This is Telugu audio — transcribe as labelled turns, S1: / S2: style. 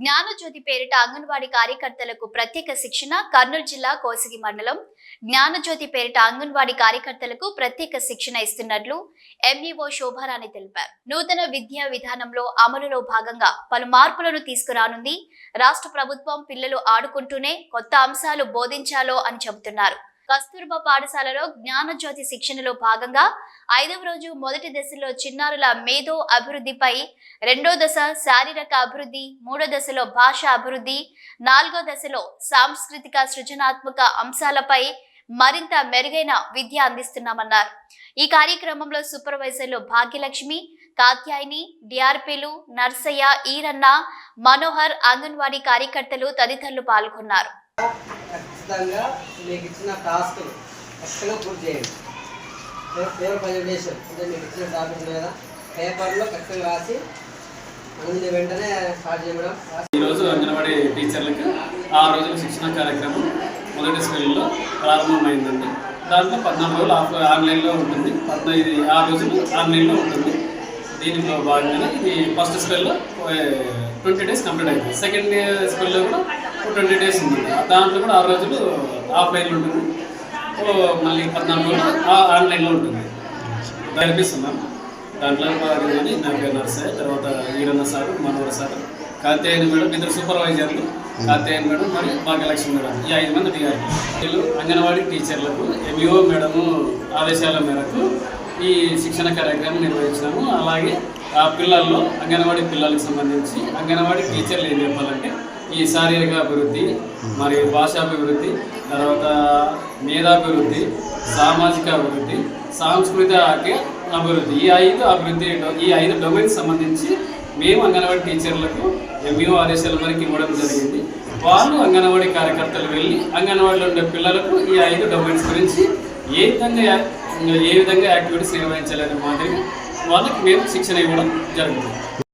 S1: జ్ఞానజ్యోతి పేరిట అంగన్వాడీ కార్యకర్తలకు ప్రత్యేక శిక్షణ కర్నూలు జిల్లా కోసిగి మండలం. జ్ఞానజ్యోతి పేరిట అంగన్వాడీ కార్యకర్తలకు ప్రత్యేక శిక్షణ ఇస్తున్నట్లు ఎంఈఓ శోభారాణి తెలిపారు. నూతన విద్యా విధానంలో అమలులో భాగంగా పలు మార్పులను తీసుకురానుంది. రాష్ట్ర ప్రభుత్వం పిల్లలు ఆడుకుంటూనే కొత్త అంశాలు బోధించాలో అని చెబుతున్నారు. కస్తూర్బా పాఠశాలలో జ్ఞానజ్యోతి శిక్షణలో భాగంగా ఐదవ రోజు మొదటి దశలో చిన్నారుల మేధో అభివృద్ధిపై రెండో దశ శారీరక అభివృద్ధి మూడో దశలో భాష అభివృద్ధి నాలుగో దశలో సాంస్కృతిక సృజనాత్మక అంశాలపై మరింత మెరుగైన విద్య అందిస్తున్నామన్నారు. ఈ కార్యక్రమంలో సూపర్వైజర్లు భాగ్యలక్ష్మి కాత్యాయిని డిఆర్పీలు నర్సయ్య ఈరన్న మనోహర్ అంగన్వాడీ కార్యకర్తలు తదితరులు పాల్గొన్నారు.
S2: ఖచ్చితంగా మీకు ఇచ్చిన టాస్క్ ఖచ్చితంగా పూర్తి చేయండి. పేపర్ ప్రజెంటేషన్ అంటే మీకు ఇచ్చిన టాపిక్ మీద పేపర్లో ఖచ్చితంగా రాసి అందులో వెంటనే స్టార్ట్ చేయడం
S3: ఈరోజు అంగన్వాడీ టీచర్లకు ఆరు రోజుల శిక్షణ కార్యక్రమం మొదటి స్కూల్లో ప్రారంభమైందండి. దాంట్లో పద్నాలుగు రోజులు ఆఫ్ ఆన్లైన్లో ఉంటుంది. పద్నైదు ఆరు రోజులు ఆన్లైన్లో ఉంటుంది. దీనిలో భాగంగానే ఇది ఫస్ట్ స్కూల్లో ట్వంటీ డేస్ కంప్లీట్ అవుతుంది సెకండ్ స్కూల్లో కూడా ట్వంటీ డేస్ ఉంది. దాంట్లో కూడా ఆరు రోజులు ఆఫ్లైన్లో ఉంటుంది. ఓ మళ్ళీ పద్నాలుగు రోజులు ఆన్లైన్లో ఉంటుంది. కనిపిస్తున్నాను దాంట్లో కానీ నా నర్సయ్య తర్వాత Veeranna sir Manohar sir Kartheyan madam ఇద్దరు సూపర్వైజర్లు కార్తేయన్ మేడం మరియు భాగ్యలక్ష్మి మేడం. ఈ ఐదు మంది టీఆర్ వీళ్ళు అంగన్వాడీ టీచర్లకు ఎంఈఓ మేడము ఆదేశాల మేరకు ఈ శిక్షణ కార్యక్రమం నిర్వహించినాము. అలాగే ఆ పిల్లల్లో అంగన్వాడీ పిల్లలకు సంబంధించి అంగన్వాడీ టీచర్లు ఏం చెప్పాలంటే ఈ శారీరక అభివృద్ధి మరియు భాషాభివృద్ధి తర్వాత మేధాభివృద్ధి సామాజిక అభివృద్ధి సాంస్కృతిక అభివృద్ధి ఈ ఐదు అభివృద్ధి ఈ ఐదు డొమైన్స్ సంబంధించి మేము అంగన్వాడీ టీచర్లకు ఎంఈఓ ఆదేశాల వరకు ఇవ్వడం జరిగింది. వాళ్ళు అంగన్వాడీ కార్యకర్తలు వెళ్ళి అంగన్వాడీలో ఉండే పిల్లలకు ఈ ఐదు డొమైన్స్ గురించి ఏ విధంగా ఏ విధంగా యాక్టివిటీస్ నిర్వహించాలనే మాదిరిగా వాళ్ళకి మేము శిక్షణ ఇవ్వడం జరుగుతుంది.